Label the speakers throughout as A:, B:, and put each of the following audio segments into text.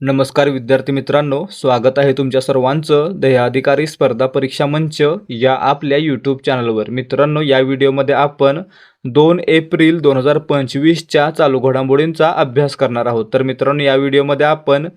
A: नमस्कार विद्यार्थी मित्रांनो स्वागत आहे तुमच्या सर्वांचं दह्याधिकारी स्पर्धा परीक्षा मंच या आपल्या यूट्यूब चॅनलवर मित्रांनो या व्हिडिओमध्ये आपण दोन एप्रिल दोन हजार पंचवीसच्या चालू घडामोडींचा अभ्यास करणार आहोत. तर मित्रांनो या व्हिडिओमध्ये आपण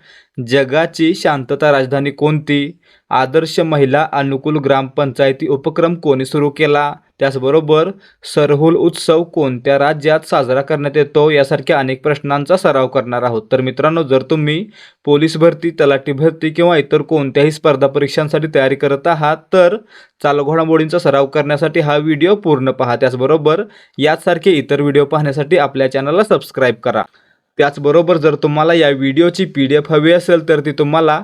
A: जगाची शांतता राजधानी कोणती? आदर्श महिला अनुकूल ग्रामपंचायती उपक्रम कोणी सुरू केला? त्याचबरोबर सरहुल उत्सव कोणत्या राज्यात साजरा करण्यात येतो यासारख्या अनेक प्रश्नांचा सराव करणार आहोत. तर मित्रांनो जर तुम्ही पोलीस भरती तलाठी भरती किंवा इतर कोणत्याही स्पर्धा परीक्षांसाठी तयारी करत आहात तर चालू घोडामोडींचा सराव करण्यासाठी हा व्हिडिओ पूर्ण पहा. त्याचबरोबर याचसारखे इतर व्हिडिओ पाहण्यासाठी आपल्या चॅनलला सबस्क्राईब करा. त्याचबरोबर जर तुम्हाला या व्हिडिओची पी डी एफ हवी असेल तर ती तुम्हाला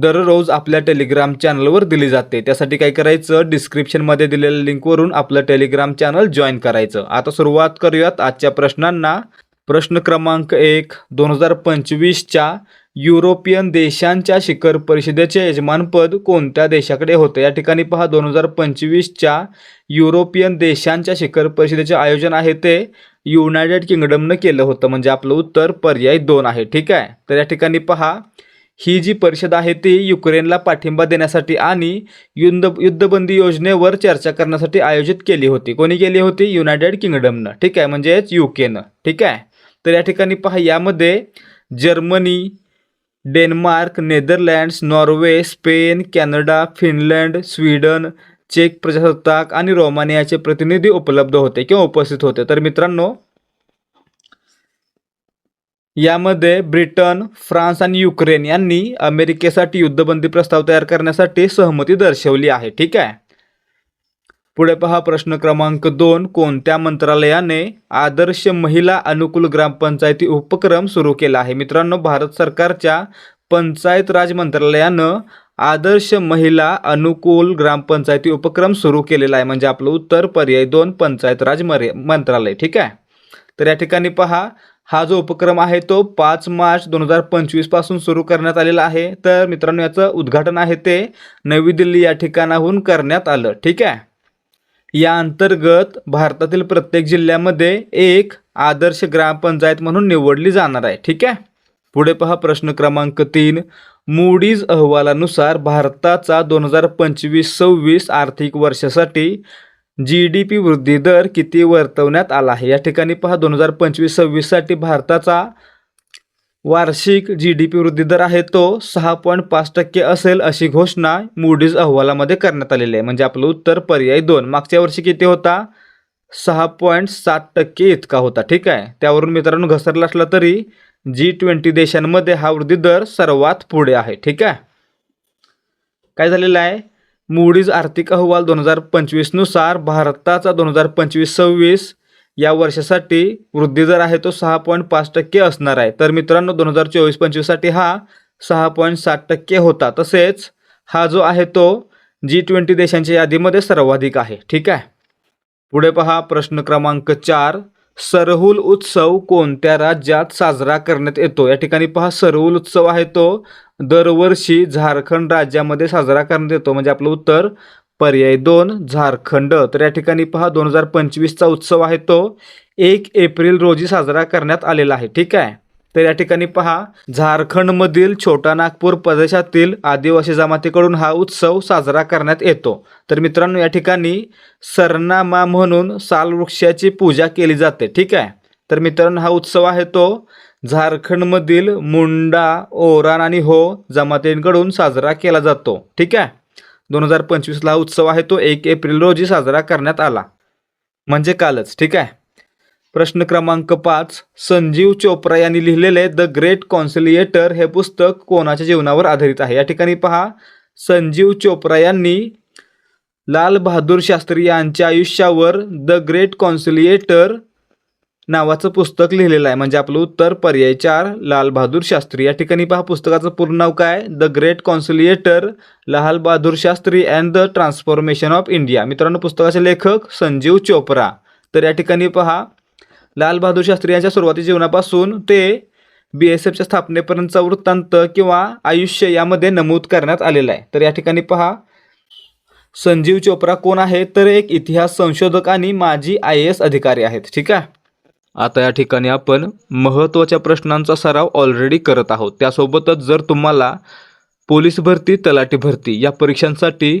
A: दररोज आपल्या टेलिग्राम चॅनलवर दिली जाते. त्यासाठी काय करायचं? डिस्क्रिप्शनमध्ये दिलेल्या लिंकवरून आपलं टेलिग्राम चॅनल जॉईन करायचं. आता सुरुवात करूयात आजच्या प्रश्नांना. प्रश्न क्रमांक एक दोन हजार पंचवीसच्या युरोपियन देशांच्या शिखर परिषदेचे यजमानपद कोणत्या देशाकडे होते? या ठिकाणी पहा दोन हजार पंचवीसच्या युरोपियन देशांच्या शिखर परिषदेचे आयोजन आहे ते युनायटेड किंगडमनं केलं होतं. म्हणजे आपलं उत्तर पर्याय दोन आहे. ठीक आहे? तर या ठिकाणी पहा ही जी परिषद आहे ती युक्रेनला पाठिंबा देण्यासाठी आणि युद्ध युद्धबंदी योजनेवर चर्चा करण्यासाठी आयोजित केली होती. कोणी केली होती? युनायटेड किंगडमनं ठीक आहे? म्हणजेच युकेनं ठीक आहे? तर या ठिकाणी पहा यामध्ये Germany Denmark Netherlands Norway Spain Canada Finland Sweden check प्रजासत्ताक आणि रोमानियाचे प्रतिनिधी उपलब्ध होते किंवा उपस्थित होते. तर मित्रांनो यामध्ये ब्रिटन फ्रान्स आणि युक्रेन यांनी अमेरिकेसाठी युद्धबंदी प्रस्ताव तयार करण्यासाठी सहमती दर्शवली आहे. ठीक आहे? पुढे पहा प्रश्न क्रमांक दोन. कोणत्या मंत्रालयाने आदर्श महिला अनुकूल ग्रामपंचायती उपक्रम सुरू केला आहे? मित्रांनो भारत सरकारच्या पंचायत राज मंत्रालयानं आदर्श महिला अनुकूल ग्रामपंचायती उपक्रम सुरू केलेला आहे. म्हणजे आपलं उत्तर पर्याय दोन पंचायत राज मरे मंत्रालय. ठीक आहे? तर या ठिकाणी पहा हा जो उपक्रम आहे तो पाच मार्च दोन हजार पंचवीसपासून सुरू करण्यात आलेला आहे. तर मित्रांनो याचं उद्घाटन आहे ते नवी दिल्ली या ठिकाणाहून करण्यात आलं. ठीक आहे? या अंतर्गत भारतातील प्रत्येक जिल्ह्यामध्ये एक आदर्श ग्रामपंचायत म्हणून निवडली जाणार आहे. ठीक आहे? पुढे पहा प्रश्न क्रमांक तीन. मूडीज अहवालानुसार भारताचा दोन हजार पंचवीस सव्वीस आर्थिक वर्षासाठी जी डी पी वृद्धी दर किती वर्तवण्यात आला आहे? या ठिकाणी पहा दोन हजार पंचवीस सव्वीससाठी भारताचा वार्षिक जी डी पी वृद्धी दर आहे तो सहा पॉईंट पाच टक्के असेल अशी घोषणा मुडीज अहवालामध्ये करण्यात आलेली आहे. म्हणजे आपलं उत्तर पर्याय दोन. मागच्या वर्षी किती होता? सहा पॉईंट सात टक्के इतका होता. ठीक आहे? त्यावरून मित्रांनो घसरला असला तरी जी ट्वेंटी देशांमध्ये हा वृद्धी दर सर्वात पुढे आहे. ठीक आहे? काय झालेलं आहे? मूडीज आर्थिक अहवाल दोन हजार पंचवीसनुसार भारताचा दोन हजार पंचवीस सव्वीस या वर्षासाठी वृद्धी दर आहे तो सहा पॉईंट पाच टक्के असणार आहे. तर मित्रांनो दोन हजार चोवीस पंचवीससाठी हा सहा पॉईंट सात टक्के होता. तसेच हा जो आहे तो जी ट्वेंटी देशांच्या यादीमध्ये सर्वाधिक आहे. ठीक आहे? पुढे पहा प्रश्न क्रमांक चार. सरहुल उत्सव कोणत्या राज्यात साजरा करण्यात येतो? या ठिकाणी पहा सरहुल उत्सव आहे तो दरवर्षी झारखंड राज्यामध्ये साजरा करण्यात येतो. म्हणजे आपलं उत्तर पर्याय दोन झारखंड. तर या ठिकाणी पहा दोन हजार पंचवीसचा उत्सव आहे तो. एक एप्रिल रोजी साजरा करण्यात आलेला आहे. ठीक आहे? तर या ठिकाणी पहा झारखंडमधील छोटा नागपूर प्रदेशातील आदिवासी जमातीकडून हा उत्सव साजरा करण्यात येतो. तर मित्रांनो या ठिकाणी सरनामा म्हणून सालवृक्षाची पूजा केली जाते ठीक आहे? तर मित्रांनो हा उत्सव आहे तो झारखंडमधील मुंडा ओरान आणि हो जमातींकडून साजरा केला जातो ठीक आहे? दोन हजार पंचवीसला हा उत्सव आहे तो एक एप्रिल रोजी साजरा करण्यात आला. म्हणजे कालच ठीक आहे? प्रश्न क्रमांक पाच संजीव चोप्रा यांनी लिहिलेले द ग्रेट कॉन्सिलिएटर हे पुस्तक कोणाच्या जीवनावर आधारित आहे? या ठिकाणी पहा. संजीव चोप्रा यांनी लाल बहादूर शास्त्री यांच्या आयुष्यावर द ग्रेट कॉन्सिलिएटर नावाचं पुस्तक लिहिलेलं आहे. म्हणजे आपलं उत्तर पर्याय चार लाल बहादूर शास्त्री. या ठिकाणी पहा पुस्तकाचं पूर्ण नाव काय? The great conciliator Lal Bahadur Shastri and the transformation of India मित्रांनो पुस्तकाचे लेखक संजीव चोप्रा. तर या ठिकाणी पहा. लालबहादूर शास्त्री यांच्या सुरुवाती जीवनापासून ते बी एस एफच्या स्थापनेपर्यंतचा वृत्तांत किंवा आयुष्य यामध्ये नमूद करण्यात आलेलं आहे. तर या ठिकाणी पहा. संजीव चोप्रा कोण आहे? तर एक इतिहास संशोधक आणि माजी आय ए एस अधिकारी आहेत. ठीक आहे? आता या ठिकाणी आपण महत्त्वाच्या प्रश्नांचा सराव ऑलरेडी करत आहोत. त्यासोबतच जर तुम्हाला पोलीस भरती तलाठी भरती या परीक्षांसाठी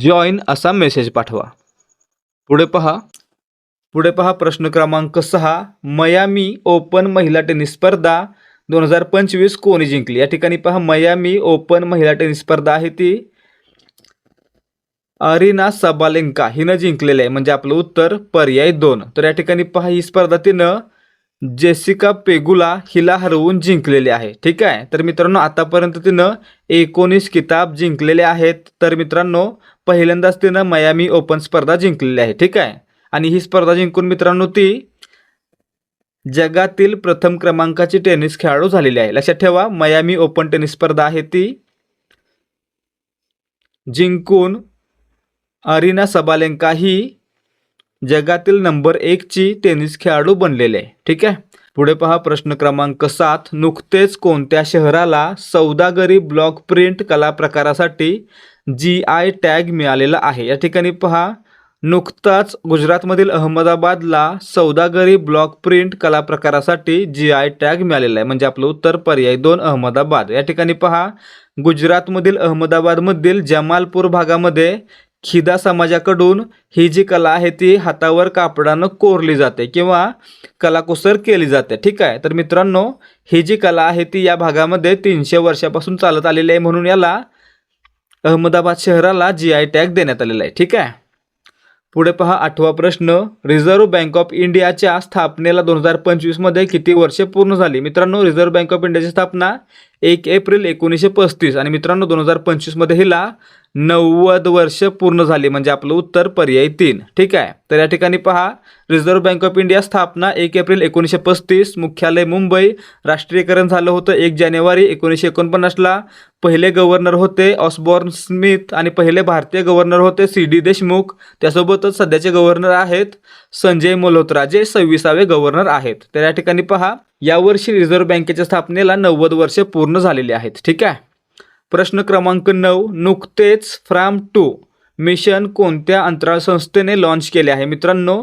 A: जॉईन असा मेसेज पाठवा. पुढे पहा. पुढे पहा प्रश्न क्रमांक सहा. मयामी ओपन महिला टेनिस स्पर्धा दोन हजार पंचवीस कोणी जिंकली? या ठिकाणी पहा मयामी ओपन महिला टेनिस स्पर्धा आहे ती. अरिना सबालेंका हिनं जिंकलेलं आहे. म्हणजे आपलं उत्तर पर्याय दोन. तर या ठिकाणी पहा ही स्पर्धा तिनं जेसिका पेगुला हिला हरवून जिंकलेली आहे. ठीक आहे? तर मित्रांनो आतापर्यंत तिनं एकोणीस किताब जिंकलेले आहेत. तर मित्रांनो पहिल्यांदाच तिनं मयामी ओपन स्पर्धा जिंकलेली आहे ठीक आहे? आणि ही स्पर्धा जिंकून मित्रांनो ती जगातील प्रथम क्रमांकाची टेनिस खेळाडू झालेली आहे. लक्षात ठेवा मयामी ओपन टेनिस स्पर्धा आहे ती जिंकून अरिना सबालेंका ही जगातील नंबर एकची टेनिस खेळाडू बनलेले आहे ठीक आहे? पुढे पहा प्रश्न क्रमांक सात. नुकतेच कोणत्या शहराला सौदागरी ब्लॉक प्रिंट कला प्रकारासाठी जी आय टॅग मिळालेला आहे. या ठिकाणी पहा. नुकताच गुजरातमधील अहमदाबादला सौदागरी ब्लॉक प्रिंट कला प्रकारासाठी जी आय टॅग मिळालेला आहे. म्हणजे आपलं उत्तर पर्याय दोन अहमदाबाद. या ठिकाणी पहा. गुजरातमधील अहमदाबादमधील जमालपूर भागामध्ये खिदा समाजाकडून ही जी कला आहे ती हातावर कापडानं कोरली जाते किंवा कलाकुसर केली जाते. ठीक आहे? तर मित्रांनो ही जी कला आहे ती या भागामध्ये तीनशे वर्षापासून चालत आलेली आहे म्हणून याला अहमदाबाद शहराला जी आय टॅग देण्यात आलेला आहे. ठीक आहे? पुढे पहा आठवा प्रश्न. रिझर्व्ह बँक ऑफ इंडियाच्या स्थापनेला दोन हजार पंचवीसमध्ये किती वर्षे पूर्ण झाली? मित्रांनो रिझर्व्ह बँक ऑफ इंडियाची स्थापना एक एप्रिल एकोणीसशे पस्तीस. आणि मित्रांनो दोन हजार पंचवीसमध्ये हिला नव्वद वर्ष पूर्ण झाली म्हणजे आपलं उत्तर पर्याय तीन. ठीक आहे? तर या ठिकाणी पहा रिझर्व्ह बँक ऑफ इंडिया स्थापना एक एप्रिल एकोणीसशे पस्तीस. मुख्यालय मुंबई. राष्ट्रीयकरण झालं होतं एक जानेवारी एकोणीसशे एकोणपन्नासला पहिले गव्हर्नर होते ऑसबॉर्न स्मिथ आणि पहिले भारतीय गव्हर्नर होते सी डी देशमुख. त्यासोबतच सध्याचे गव्हर्नर आहेत संजय मल्होत्रा जे सव्वीसावे गव्हर्नर आहेत. तर या ठिकाणी पहा यावर्षी रिझर्व्ह बँकेच्या स्थापनेला नव्वद वर्ष पूर्ण झालेली आहेत. ठीक आहे? प्रश्न क्रमांक नऊ नुकतेच फ्राम टू मिशन कोणत्या अंतराळ संस्थेने लॉन्च केले आहे? मित्रांनो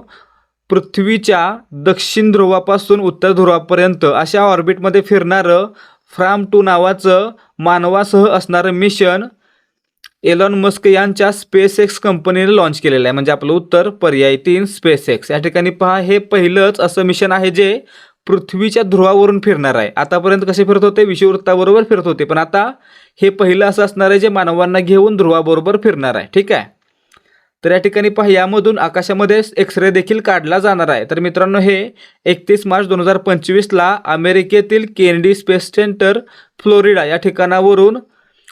A: पृथ्वीच्या दक्षिण ध्रुवापासून उत्तर ध्रुवापर्यंत अशा ऑर्बिटमध्ये फिरणारं फ्राम टू नावाचं मानवासह असणारं मिशन एलॉन मस्क यांच्या स्पेस एक्स कंपनीने लॉन्च केलेलं आहे. म्हणजे आपलं उत्तर पर्याय तीन स्पेस एक्स या ठिकाणी पहा हे पहिलंच असं मिशन आहे जे पृथ्वीच्या ध्रुवावरून फिरणार आहे. आतापर्यंत कसे फिरत होते? विषुववृत्ताबरोबर फिरत होते. पण आता हे पहिलं असं असणार आहे जे मानवांना घेऊन ध्रुवाबरोबर फिरणार आहे. ठीक आहे? तर या ठिकाणी पहा यामधून आकाशामध्ये एक्सरे देखील काढला जाणार आहे. तर मित्रांनो हे एकतीस मार्च दोन हजार पंचवीसला अमेरिकेतील केनेडी स्पेस सेंटर फ्लोरिडा या ठिकाणावरून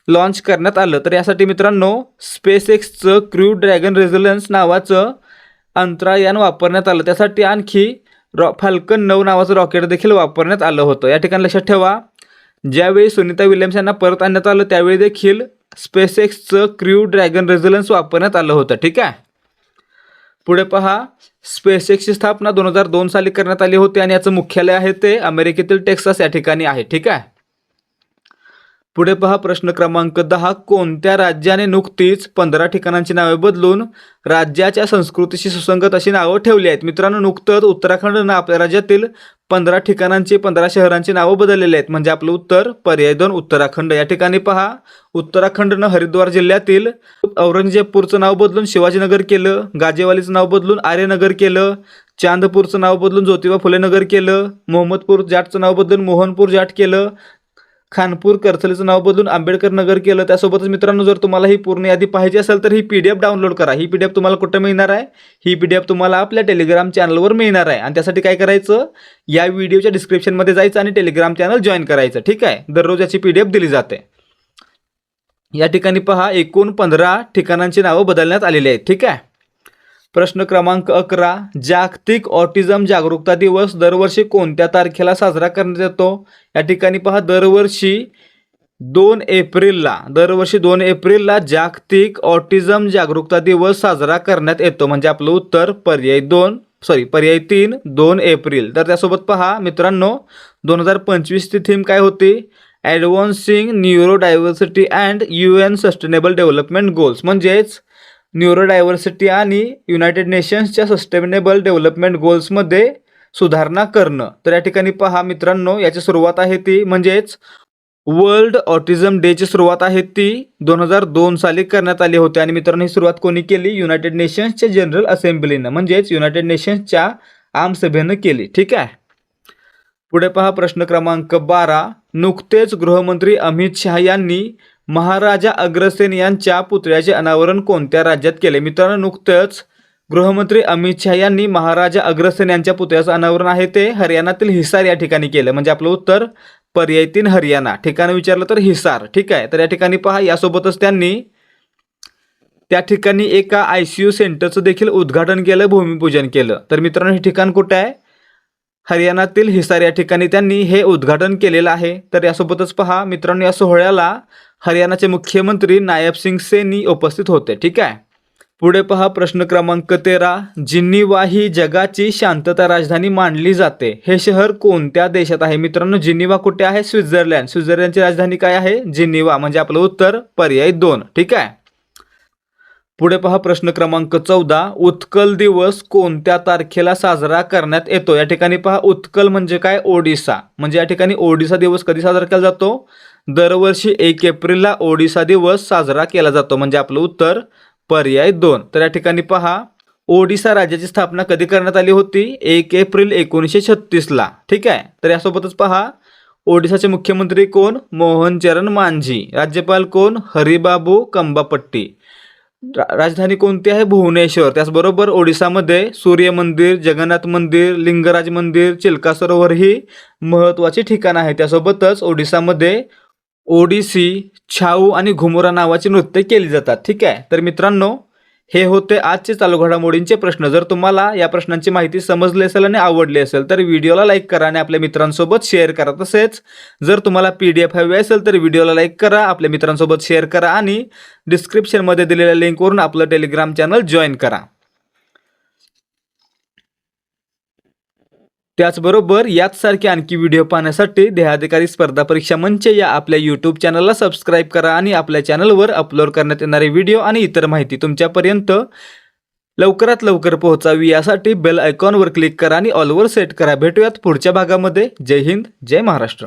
A: लॉन्च करण्यात आलं. तर यासाठी मित्रांनो स्पेस एक्सचं क्रू ड्रॅगन रेझिलन्स नावाचं अंतरायान वापरण्यात आलं. त्यासाठी आणखी रॉ फाल्कन नऊ नावाचं रॉकेट देखील वापरण्यात आलं होतं. या ठिकाणी लक्षात ठेवा ज्यावेळी सुनीता विल्यम्स यांना परत आणण्यात आलं त्यावेळी देखील स्पेसेक्सचं क्र्यू ड्रॅगन रेझिलन्स वापरण्यात आलं होतं ठीक आहे? पुढे पहा स्पेसेक्सची स्थापना दोन हजार दोन साली करण्यात आली होती आणि याचं मुख्यालय आहे ते अमेरिकेतील टेक्सास या ठिकाणी आहे ठीक आहे? पुढे पहा प्रश्न क्रमांक दहा. कोणत्या राज्याने नुकतीच पंधरा ठिकाणांची नावे बदलून राज्याच्या संस्कृतीशी सुसंगत अशी नावं ठेवली आहेत? मित्रांनो नुकतंच उत्तराखंडनं आपल्या राज्यातील पंधरा ठिकाणांची पंधरा शहरांची नावं बदललेली आहेत. म्हणजे आपलं उत्तर पर्याय दोन उत्तराखंड. या ठिकाणी पहा उत्तराखंडनं हरिद्वार जिल्ह्यातील औरंगजेबपूरचं नाव बदलून शिवाजीनगर केलं गाजेवालीचं नाव बदलून आर्यनगर केलं चांदपूरचं नाव बदलून ज्योतिबा फुले नगर केलं मोहम्मदपूर जाटचं नाव बदलून मोहनपूर जाट केलं खानपूर करसलीचं नाव बदलून आंबेडकर नगर केलं. त्यासोबतच मित्रांनो जर तुम्हाला ही पूर्ण यादी पाहिजे असेल तर ही पी डी एफ डाउनलोड करा. ही पी डी एफ तुम्हाला कुठं मिळणार आहे? ही पी डी एफ तुम्हाला आपल्या टेलिग्राम चॅनलवर मिळणार आहे. आणि त्यासाठी काय करायचं? या व्हिडिओच्या डिस्क्रिप्शनमध्ये जायचं आणि टेलिग्राम चॅनल जॉईन करायचं. ठीक आहे? दररोज याची पी डी एफ दिली जाते. या ठिकाणी पहा एकूण पंधरा ठिकाणांची नावं बदलण्यात आलेली आहेत. ठीक आहे? प्रश्न क्रमांक अकरा जागतिक ऑटिझम जागरूकता दिवस दरवर्षी कोणत्या तारखेला साजरा करण्यात येतो? या ठिकाणी पहा दरवर्षी दोन एप्रिलला दरवर्षी दोन एप्रिलला जागतिक ऑटिझम जागरूकता दिवस साजरा करण्यात येतो. म्हणजे आपलं उत्तर पर्याय दोन सॉरी पर्याय तीन दोन एप्रिल. तर त्यासोबत पहा मित्रांनो दोन हजार पंचवीसची थीम काय होती? Advancing neuro diversity and U N sustainable development goals म्हणजेच न्यूरोडायव्हर्सिटी आणि युनायटेड नेशन्सच्या सस्टेनेबल डेव्हलपमेंट गोल्समध्ये सुधारणा करणं. तर या ठिकाणी पहा मित्रांनो याची सुरुवात आहे ती म्हणजेच वर्ल्ड ऑटिझम डेची सुरुवात आहे ती दोन हजार दोन साली करण्यात आली होती. आणि मित्रांनो ही सुरुवात कोणी केली? युनायटेड नेशन्सच्या जनरल असेंब्लीनं म्हणजेच युनायटेड नेशन्सच्या आमसभेनं केली. ठीक आहे? पुढे पहा प्रश्न क्रमांक बारा. नुकतेच गृहमंत्री अमित शहा यांनी महाराजा अग्रसेन यांच्या पुतळ्याचे अनावरण कोणत्या राज्यात केले? मित्रांनो नुकतंच गृहमंत्री अमित शहा यांनी महाराजा अग्रसेन यांच्या पुतळ्याचं अनावरण आहे ते हरियाणातील हिसार या ठिकाणी केलं. म्हणजे आपलं उत्तर पर्याय तीन हरियाणा. ठिकाण विचारलं तर हिसार. ठीक आहे? तर या ठिकाणी पहा यासोबतच त्यांनी त्या ठिकाणी एका आय सी यू सेंटरचं देखील उद्घाटन केलं भूमिपूजन केलं. तर मित्रांनो हे ठिकाण कुठं आहे? हरियाणातील हिसार या ठिकाणी त्यांनी हे उद्घाटन केलेलं आहे. तर यासोबतच पहा मित्रांनो या सोहळ्याला हरियाणाचे मुख्यमंत्री नायब सिंग सेनी उपस्थित होते. ठीक आहे? पुढे पहा प्रश्न क्रमांक तेरा. जिनिवा ही जगाची शांतता राजधानी मानली जाते. हे शहर कोणत्या देशात आहे? मित्रांनो जिनिवा कुठे आहे? स्वित्झर्लंड. स्वित्झर्लंडची राजधानी काय आहे? जिनिवा म्हणजे आपलं उत्तर पर्याय दोन. ठीक आहे? पुढे पहा प्रश्न क्रमांक चौदा. उत्कल दिवस कोणत्या तारखेला साजरा करण्यात येतो? या ठिकाणी पहा उत्कल म्हणजे काय? ओडिसा. म्हणजे या ठिकाणी ओडिसा दिवस कधी साजरा केला जातो? दरवर्षी एक एप्रिलला ओडिसा दिवस साजरा केला जातो. म्हणजे आपलं उत्तर पर्याय दोन. तर या ठिकाणी पहा ओडिसा राज्याची स्थापना कधी करण्यात आली होती? एक एप्रिल एकोणीसशे छत्तीसला. ठीक आहे? तर यासोबतच पहा ओडिसाचे मुख्यमंत्री कोण? मोहनचरण मांझी. राज्यपाल कोण? हरिबाबू कंबापट्टी. रा- राजधानी कोणती आहे? भुवनेश्वर. त्याचबरोबर ओडिसामध्ये सूर्य मंदिर जगन्नाथ मंदिर लिंगराज मंदिर चिल्का सरोवर ही महत्त्वाची ठिकाणं आहे त्यासोबतच ओडिसामध्ये ओडिसी छाऊ आणि घुमुरा नावाची नृत्य केली जातात. ठीक आहे? तर मित्रांनो हे होते आजचे चालू घडामोडींचे प्रश्न. जर तुम्हाला या प्रश्नांची माहिती समजली असेल आणि आवडली असेल तर व्हिडिओला लाईक करा आणि आपल्या मित्रांसोबत शेअर करा. तसेच जर तुम्हाला पी डी एफ हवी असेल तर व्हिडिओला लाईक करा आपल्या मित्रांसोबत शेअर करा आणि डिस्क्रिप्शनमध्ये दिलेल्या लिंकवरून आपलं टेलिग्राम चॅनल जॉईन करा. त्याचबरोबर याचसारखे आणखी व्हिडिओ पाहण्यासाठी देहाधिकारी स्पर्धा परीक्षा मंच या आपल्या यूट्यूब चॅनलला सबस्क्राईब करा आणि आपल्या चॅनलवर अपलोड करण्यात येणारे व्हिडिओ आणि इतर माहिती तुमच्यापर्यंत लवकरात लवकर पोहोचावी यासाठी बेल आयकॉनवर क्लिक करा आणि ऑलवर सेट करा. भेटूयात पुढच्या भागामध्ये. जय हिंद जय महाराष्ट्र.